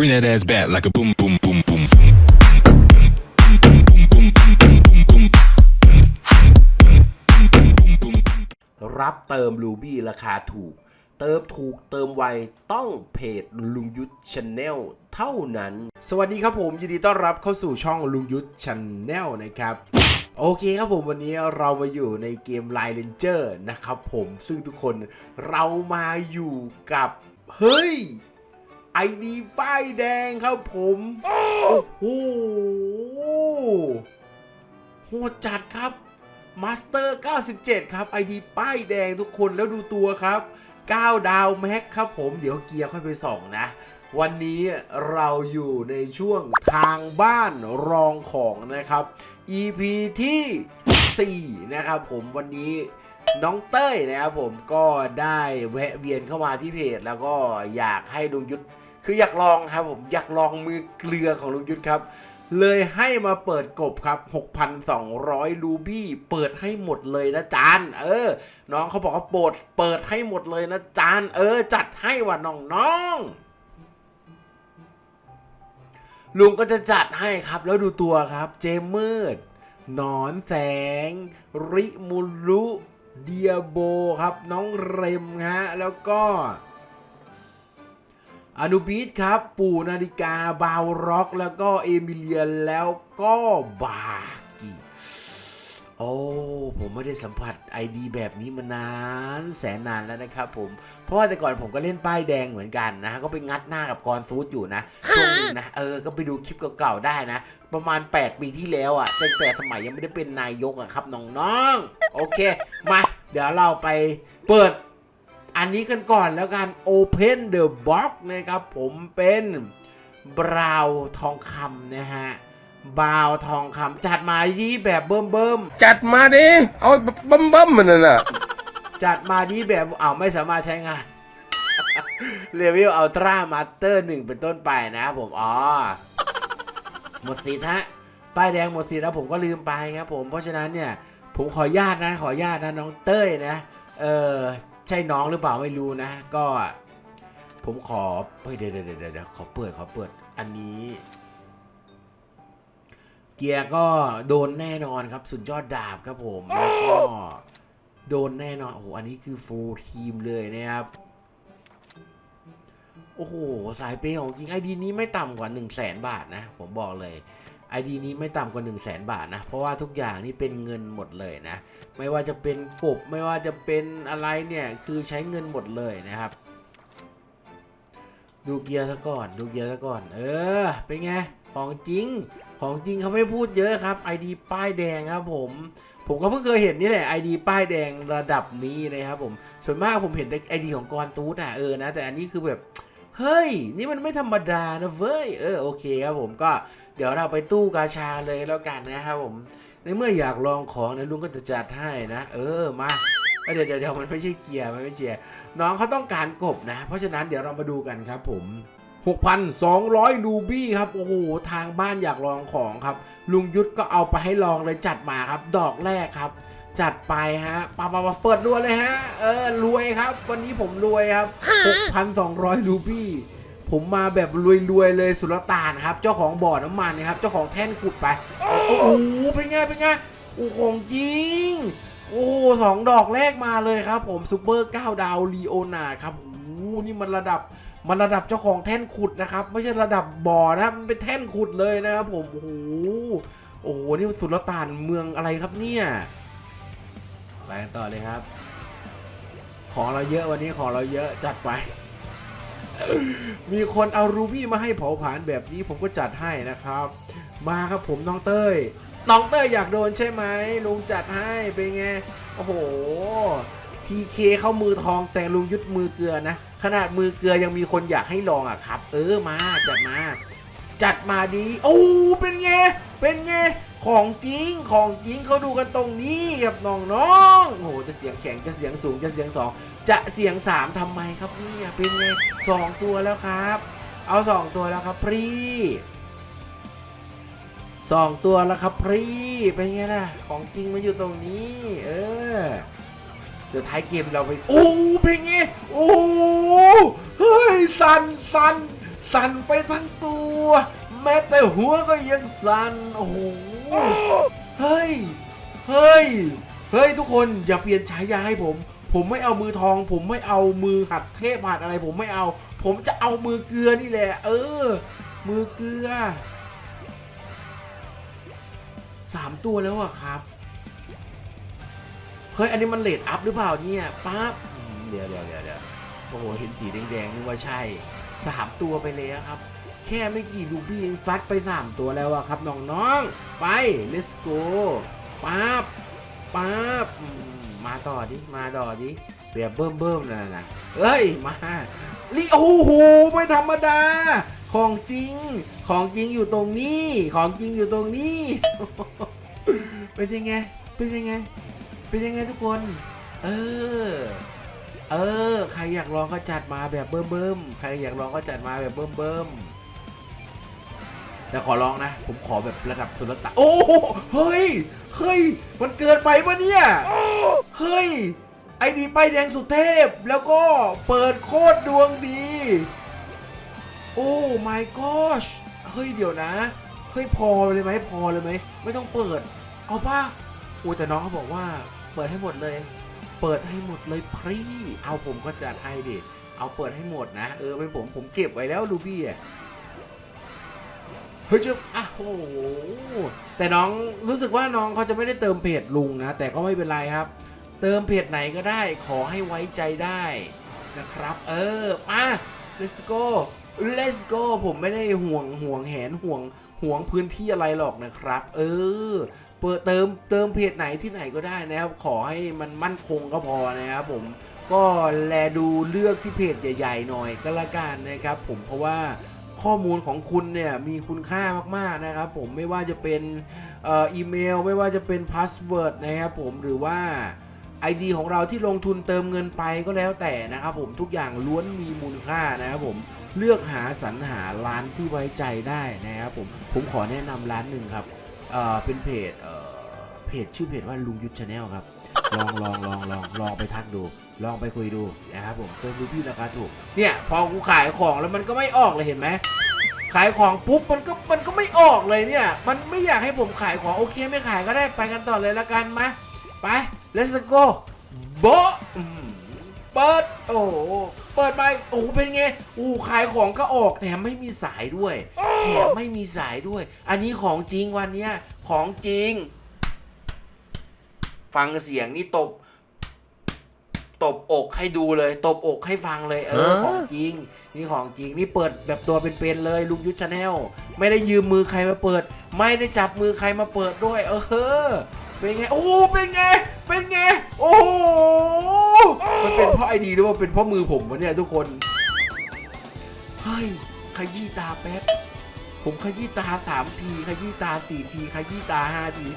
Bring that ass back like a boom, boom, boom, boom. รับเติมรูบี้ราคาถูก เติมถูกเติมไวต้องเพจลุงยุทธชาแนลเท่านั้น สวัสดีครับผม ยินดีต้อนรับเข้าสู่ช่องลุงยุทธชาแนลนะครับ โอเคครับผมวันนี้เรามาอยู่ในเกม Line Ranger นะครับผมซึ่งทุกคนเรามาอยู่กับ เฮ้ย ไอดีป้ายแดงครับผม โอ้โหโหดจัดครับมาสเตอร์ 97 ครับ ID ป้ายแดงทุกคนแล้วดูตัวครับ 9 ดาวแม็กครับผมเดี๋ยวเกียร์ค่อยไปส่องนะ วันนี้เราอยู่ในช่วงทางบ้านรองของนะครับ EP ที่ 4 นะครับผมวันนี้น้องเต้ยนะครับผมก็ได้แวะเวียนเข้ามาที่เพจ แล้วก็อยากให้ลุงยุทธ คืออยากลองครับผมอยากลองมือเกลือของลุงยุทธครับ เลยให้มาเปิดกบครับ 6,200 รูบี้ เปิดให้หมดเลยนะจาน เออ น้องเขาบอกว่าโปรดเปิดให้หมดเลยนะจาน เออ จัดให้ว่ะน้องๆลุงก็จะจัดให้ครับ แล้วดูตัวครับ เจมมืดหนอนแสง ริมุรุเดียโบครับ น้องเรมฮะแล้วก็ อนุบีทครับ ปู่นาฬิกาบาวร็อก แล้วก็เอมิเลียนแล้วก็บากิโอ้ผมไม่ได้สัมผัสไอดีแบบนี้มานานแสนนานแล้วนะครับผมเพราะว่าแต่ก่อนผมก็เล่นป้ายแดงเหมือนกันนะ ก็ไปงัดหน้ากับกรซูดอยู่นะช่วงนึงนะเออก็ไปดูคลิปเก่าๆได้นะ ประมาณ 8 ปีที่แล้วอะ่ะตั้งแต่สมัยยังไม่ได้เป็นนายกอะครับน้องๆโอเค มา เดี๋ยวเราไปเปิด อันนี้กันก่อนแล้วกัน Open the Box นะครับผมเป็นบราวทองคำนะฮะบราวทองคำจัดมาดีแบบเบิ่มเบิ่มจัดมาดิ เอาบัมบัมมันน่ะนะๆจัดมาดีแบบอ้าวไม่สามารถใช้งานเลเวลอัลตร้ามาสเตอร์หนึ่งเป็นต้นไปนะครับผมอ๋อหมดสิทธิ์ฮะป้ายแดงหมดสิทธิ์แล้วผมก็ลืมไปครับผมเพราะฉะนั้นเนี่ยผมขออนุญาตนะ ขออนุญาตนะน้องเต้ยนะ เออ ใช่น้องหรือเปล่าไม่รู้นะ ก็ผมขอเฮ้ยเดี๋ยวเดี๋ยวเดี๋ยวขอเปิดขอเปิดอันนี้ เกียร์ก็โดนแน่นอนครับ สุดยอดดาบครับผมแล้วก็โดนแน่นอนโอ้โหอันนี้คือฟูลทีมเลยนะครับโอ้โห สายเปย์ของจริงไอดีนี้ไม่ต่ำกว่า 1 0 0 0 0แสนบาทนะ ผมบอกเลย ไอดีนี้ไม่ต่ำกว่า 1 0 0 0 0แสนบาทนะ เพราะว่าทุกอย่างนี่เป็นเงินหมดเลยนะ ไม่ว่าจะเป็นกบไม่ว่าจะเป็นอะไรเนี่ย คือใช้เงินหมดเลยนะครับ ดูเกียร์ซะก่อน ดูเกียร์ซะก่อน เออ เป็นไง ของจริง ของจริงเขาไม่พูดเยอะครับ ID ป้ายแดงครับผมผมก็เพิ่งเคยเห็นนี่แหละ ID ป้ายแดงระดับนี้นะครับผม ส่วนมากผมเห็นแต่ ID ของกรซูดอะเออนะ แต่อันนี้คือแบบ เฮ้ย นี่มันไม่ธรรมดานะเว้ย เออโอเคครับผมก็ เดี๋ยวเราไปตู้กาชาเลยแล้วกันนะครับผม ในเมื่ออยากลองของนะลุงก็จะจัดให้นะ เออมาเดี๋ยวเดี๋ยวมันไม่ใช่เกียร์มันไม่เกียร์น้องเขาต้องการกบนะ เพราะฉะนั้นเดี๋ยวเรามาดูกันครับผม 6,200 รูบี้ครับ โอ้โห ทางบ้านอยากลองของครับ ลุงยุทธก็เอาไปให้ลองเลยจัดมาครับ ดอกแรกครับ จัดไปฮะปาปาปาเปิดรัวเลยฮะ เออ รวยครับ วันนี้ผมรวยครับ 6,200 รูบี้ ผมมาแบบรวยๆเลยสุลต่านครับ เจ้าของบ่อน้ำมันนะครับ เจ้าของแท่นขุดไป โอ้โห เป็นไง เป็นไง โอ้ของจริง โอ้โหสองดอกแรกมาเลยครับ ผมซูเปอร์9ดาวลีโอนาดครับโอ้โหนี่มันระดับ มันระดับเจ้าของแท่นขุดนะครับ ไม่ใช่ระดับบ่อนะ มันเป็นแท่นขุดเลยนะครับผม โอ้โห โอ้โห นี่สุลต่านเมืองอะไรครับเนี่ยไปกันต่อเลยครับ ของเราเยอะวันนี้ของเราเยอะจัดไป มีคนเอารูบี้มาให้เผาผลาญแบบนี้ผมก็จัดให้นะครับ มาครับผมน้องเต้ย น้องเต้ยอยากโดนใช่ไหมลุงจัดให้เป็นไง โอ้โหทีเคเข้ามือทองแต่ลุงยุดมือเกลือนะ ขนาดมือเกลือยังมีคนอยากให้ลองอะครับ เออมาจัดมา จัดมาดี โอ้เป็นไง เป็นไง ของจริงของจริงเขาดูกันตรงนี้ครับน้องๆโอ้โหจะเสียงแข็งจะเสียงสูงจะเสียงสองจะเสียงสามทำไมครับเนี่ยเป็นไงสองตัวแล้วครับ เอาสองตัวแล้วครับพรีสองตัวแล้วครับพรีเป็นไงล่ะของจริงมันอยู่ตรงนี้ เออเดี๋ยวท้ายเกมเราไปโอ้เป็นไงโอ้เฮ้ยสันสันสั่นไปทั้งตัว แม้แต่หัวก็ยังสั่นโอ้ เฮ้ย เฮ้ย เฮ้ยทุกคนอย่าเปลี่ยนฉายาให้ผม ผมไม่เอามือทอง ผมไม่เอามือหัดเทพหัดอะไร ผมไม่เอา ผมจะเอามือเกลือนี่แหละ เออ มือเกลือสามตัวแล้วอะครับเฮ้ยอันนี้มันเลดอัพหรือเปล่าเนี่ยปั๊บเดี๋ยวเดี๋ยวเดี๋ยวเดี๋ยวโอ้โหเห็นสีแดงๆนึกว่าใช่สามตัวไปเลยอะครับ แค่ไม่กี่ลูบี้เองฟัดไปสามตัวแล้วอะครับน้องๆ ไป let's go ปั๊บปั๊บมาต่อดิ มาต่อดิแบบเบิ่มเบิ่มนั่นะเอ้ย มาลิโอ้โหไม่ธรรมดา ของจริง ของจริงอยู่ตรงนี้ ของจริงอยู่ตรงนี้ เป็นยังไง เป็นยังไง เป็นยังไงทุกคน เออ เออ ใครอยากลองก็จัดมาแบบเบิ่มเบิ่มใครอยากลองก็จัดมาแบบเบิ่มเบิ่ม แต่ขอลองนะ ผมขอแบบระดับสุลต่านโอ้เฮ้ยเฮ้ยมันเกินไปปะเนี่ยเฮ้ยไอดีป้ายแดงสุดเทพ แล้วก็เปิดโคตรดวงดี โอ้ my gosh เฮ้ย เดี๋ยวนะ เฮ้ย พอเลยไหมพอเลยไหม ไม่ต้องเปิด เอาป่ะโอ้แต่น้องเขาบอกว่า เปิดให้หมดเลย เปิดให้หมดเลยพรีเอาผมก็จัดให้ดิ เอาเปิดให้หมดนะ เออเป็นผมผมเก็บไว้แล้วลูบี้อะ เฮ้ยเจ้าอะโอ้โหแต่น้องรู้สึกว่าน้องเขาจะไม่ได้เติมเพจลุงนะ แต่ก็ไม่เป็นไรครับ เติมเพจไหนก็ได้ขอให้ไว้ใจได้นะครับ เออมา let's go let's go ผมไม่ได้ห่วงห่วงแหนห่วงห่วงพื้นที่อะไรหรอกนะครับ เออเปิดเติมเติมเพจไหนที่ไหนก็ได้นะครับ ขอให้มันมั่นคงก็พอนะครับผมก็แลดูเลือกที่เพจใหญ่ ๆ หน่อยก็แล้วกันนะครับ ผมเพราะว่า ข้อมูลของคุณเนี่ยมีคุณค่ามากๆนะครับผมไม่ว่าจะเป็นอีเมล ไม่ว่าจะเป็นพาสเวิร์ดนะครับผมหรือว่า ID ของเราที่ลงทุนเติมเงินไปก็แล้วแต่นะครับผมทุกอย่างล้วนมีมูลค่านะครับผมเลือกหาสรรหาร้านที่ไว้ใจได้นะครับผมผมขอแนะนำร้านหนึ่งครับเเป็นเพจเเพจชื่อเพจว่าลุงยุทธชาแนลครับลองลองลองลองลองไปทักดู ลองไปคุยดูนะครับผมเติมดูพี่ราคาถูก เนี่ยพอกูขายของแล้วมันก็ไม่ออกเลยเห็นไหมขายของปุ๊บมันก็มันก็ไม่ออกเลยเนี่ย มันไม่อยากให้ผมขายของโอเคไม่ขายก็ได้ไปกันต่อเลยละกันมาไป let's go โบเปิดโอ้เปิดไปโอ้โหเป็นไงโอ้ขายของก็ออกแถมไม่มีสายด้วยแถมไม่มีสายด้วย อันนี้ของจริงวันเนี้ยของจริง ฟังเสียงนี่ตบ ตบอกให้ดูเลย ตบอกให้ฟังเลย เออ ของจริง นี่ของจริง นี่เปิดแบบตัวเป็นๆเลยลุงยุทธชาแนล ไม่ได้ยืมมือใครมาเปิด ไม่ได้จับมือใครมาเปิดด้วย เออ เป็นไง โอ้ เป็นไง เป็นไง โอ้โหมันเป็นเพราะไอดีหรือว่าเป็นเพราะมือผมวะเนี่ยทุกคน เฮ้ย ขยี้ตาแป๊บ ผมขยี้ตาสามที ขยี้ตาสี่ที ขยี้ตาห้าที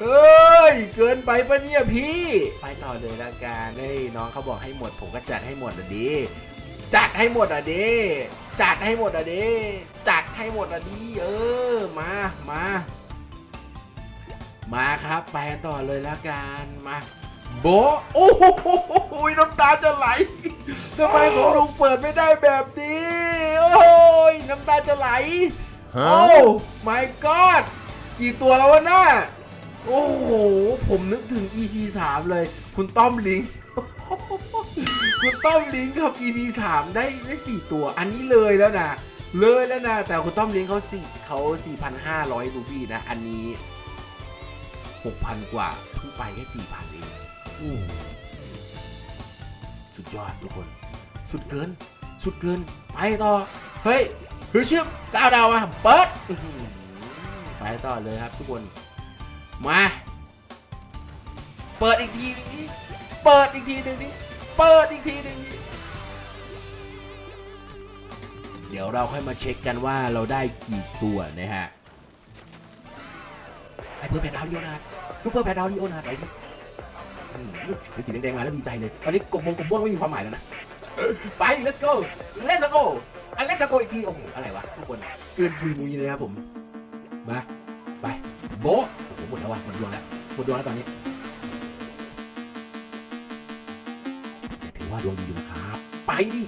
เฮ้ย เกินไปปะเนี่ยพี่ ไปต่อเลยละกันเฮ้ยน้องเขาบอกให้หมด ผมก็จัดให้หมดอะดิ จัดให้หมดอะดิ จัดให้หมดอะดิ จัดให้หมดอะดิ เออ มา มา มาครับ ไปต่อเลยละกัน มาโบโอ้โหน้ำตาจะไหลทำไมของลุงเปิดไม่ได้แบบนี้ โอ้ยน้ำตาจะไหล โอ้ my god กี่ตัวแล้ววะน่าโอ้โห ผมนึกถึง EP 3 เลย คุณต้อมลิง คุณต้อมลิงกับ EP 3 ได้ได้ 4 ตัว อันนี้เลยแล้วนะ เลยแล้วนะ แต่คุณต้อมลิงเขาสี่เขา4,500รูบี้นะ อันนี้ 6,000 กว่า เพิ่งไปแค่4,000เองอู้สุดยอดทุกคน สุดเกิน สุดเกิน ไปต่อ เฮ้ย เฮ้ยเชื่อก้าวดาวมาเปิดไปต่อเลยครับทุกคน มา เปิดอีกทีนึงนี้เปิดอีกทีหนึ่งนี้เปิดอีกทีหนึ่งเดี๋ยวเราค่อยมาเช็คกันว่าเราได้กี่ตัวนะฮะไอ้เพื่อแพดดาวดิโอนาซูเปอร์แพดดาวดิโอนาไปดิอืมเป็นสีแดงๆมาแล้วดีใจเลย ตอนนี้กบมงกบม่วงไม่มีความหมายแล้วนะ ไป let's go let's go อัน let's go อีกทีโอ้โหอะไรวะทุกคนเกินปุยมุยเลยครับผม มา ไป โบะโอ้โหหมดแล้ววะหมดดวงแล้วหมดดวงแล้วตอนนี้แต่ถือว่าดวงดีอยู่นะครับ ไปดิ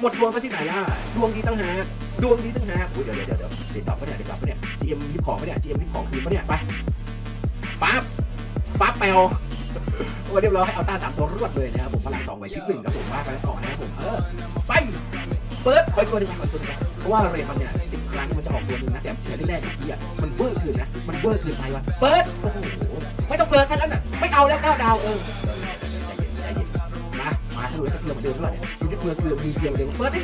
หมดดวงไปที่ไหนล่ะ ดวงดีตั้งหากดวงดีตั้งหากอุ้ยเดี๋ยวเดี๋ยวเดี๋ยวเดี๋ยวกลับปะเนี่ยเดี๋ยวกลับปะเนี่ย GM ยิบของปะเนี่ย GM ยิบของคืนปะเนี่ย ไป ปั๊บ ปั๊บแมวโอ้เรียบร้อยเอาตาสามตัวรวดเลยนะครับผมพลังสองไว้ที่หนึ่งครับผมว่าไปแล้วสองนะครับผมเออไปเปิดคอยตัวหนึงคอยตัวหนึงนะเพราะว่าเรทมันเนี่ยสิบครั้งมันจะออกตัวหนึงนะแต่เดี๋ยวแรกๆอีกทีอะมันเบอร์เกินนะมันเบอร์เกินไปว่ะเปิดโอ้โหไม่ต้องเปิดแค่นั้นน่ะไม่เอาแล้วเก้าดาวเออใจเย็นใจเย็นมามาฉลุยตะเกียบเหมือนเดิมเท่าไหร่เนี่ยดูที่เกือเกือมีเกลือเดียวเปิดดิ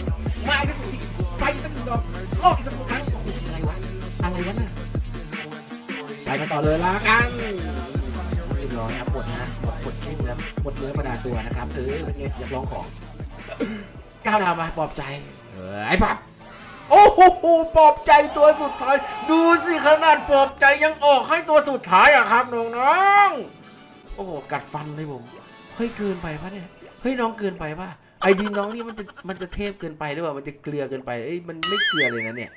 มาอีกสักทีไปอีกสักทีดอกโลกอีกสักครั้งโอ้โหอะไรวะอะไรวะน่ะไปกันต่อเลยละกันเรียบร้อยครับหมดนะหมดหมดชิ้นแล้วหมดเนื้อประดาตัวนะครับเออเป็นไงอยากลองของ ก้าวดาวมาปลอบใจ เออไอ้ปับโอ้โหปลอบใจตัวสุดท้าย ดูสิขนาดปลอบใจยังออกให้ตัวสุดท้ายอะครับน้องๆโอ้โหกัดฟันเลยผมเฮ้ยเกินไปปะเนี่ยเฮ้ยน้องเกินไปปะไอดีน้องนี่มันจะมันจะเทพเกินไปหรือเปล่ามันจะเกลือเกินไปเอ้ยมันไม่เกลือเลยนะเนี่ย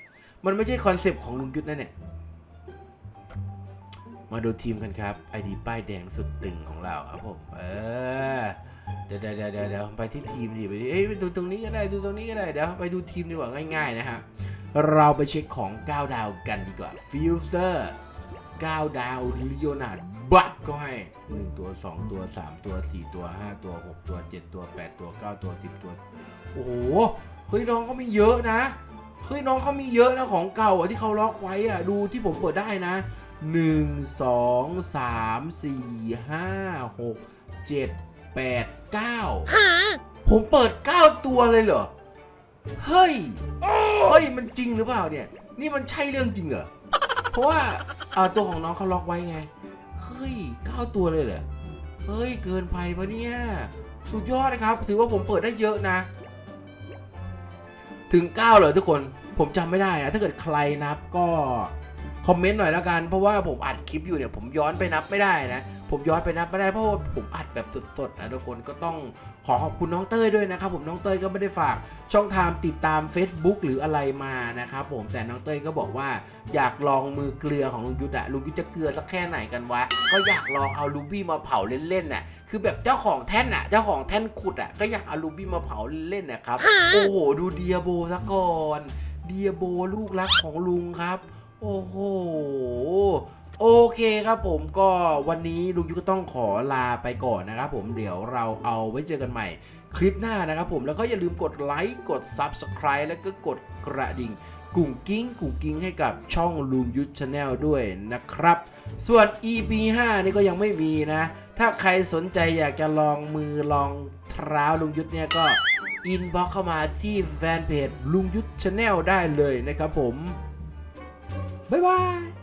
มันไม่ใช่คอนเซปต์ของลุงยุทธนะเนี่ยมาดูทีมกันครับไอดีป้ายแดงสุดตึงของเราครับผมเออ เดี๋ยวเดี๋ยวเดี๋ยวเดี๋ยวไปที่ทีมดิไปดิเอ้ยไปดูตรงนี้ก็ได้ดูตรงนี้ก็ได้เดี๋ยวไปดูทีมดีกว่าง่าย ๆนะฮะเราไปเช็คของ 9 ดาวกันดีกว่าฟิลเตอร์9ดาวลิโอนาร์ดบัตก็ให้ 1 ตัว 2 ตัว 3 ตัว 4 ตัว 5 ตัว 6 ตัว 7 ตัว 8 ตัว 9 ตัว 10 ตัว โอ้โหเฮ้ยน้องเขามีเยอะนะเฮ้ยน้องเขามีเยอะนะของเก่าอะที่เขาล็อกไว้อะดูที่ผมเปิดได้นะหนึ่งสองสามสี่ห้าหกเจ็ด แปดเก้าผมเปิดเก้าตัวเลยเหรอ เฮ้ย เฮ้ย มันจริงหรือเปล่าเนี่ย นี่มันใช่เรื่องจริงเหรอ เพราะว่าอ่าตัวของน้องเขาล็อกไว้ไง เฮ้ยเก้าตัวเลยเหรอ เฮ้ย เกินไปปะเนี่ย สุดยอดนะครับ ถือว่าผมเปิดได้เยอะนะ ถึง 9เหรอทุกคน ผมจำไม่ได้นะ ถ้าเกิดใครนับก็คอมเมนต์หน่อยแล้วกัน เพราะว่าผมอัดคลิปอยู่เนี่ย ผมย้อนไปนับไม่ได้นะ ผมย้อนไปนับไม่ได้เพราะว่าผมอัดแบบสดๆนะทุกคนก็ต้องขอขอบคุณน้องเต้ยด้วยนะครับผมน้องเต้ยก็ไม่ได้ฝากช่องทางติดตาม Facebook หรืออะไรมานะครับผมแต่น้องเต้ยก็บอกว่าอยากลองมือเกลือของลุงยุทธอะลุงยุทธจะเกลือสักแค่ไหนกันวะก็อยากลองเอาลูบี้มาเผาเล่นๆน่ะคือแบบเจ้าของแท่นอะเจ้าของแท่นขุดอะก็อยากเอาลูบี้มาเผาเล่นๆนะครับโอ้โหดูเดียโบซะก่อนเดียโบลูกรักของลุงครับ โอ้โห โอเคครับผมก็วันนี้ลุงยุก็ต้องขอลาไปก่อนนะครับผมเดี๋ยวเราเอาไว้เจอกันใหม่คลิปหน้านะครับผมแล้วก็อย่าลืมกดไลค์กด Subscribe แล้วก็กดกระดิ่งกุ่งกิ้งกุ่งกิ้งให้กับช่องลุงยุทธชาแนลด้วยนะครับ ส่วน EP 5 นี่ก็ยังไม่มีนะ ถ้าใครสนใจอยากจะลองมือลองเท้าลุงยุทธเนี่ยก็อินบ็อกเข้ามาที่แฟนเพจลุงยุทธชาแนลได้เลยนะครับผม บ๊ายบาย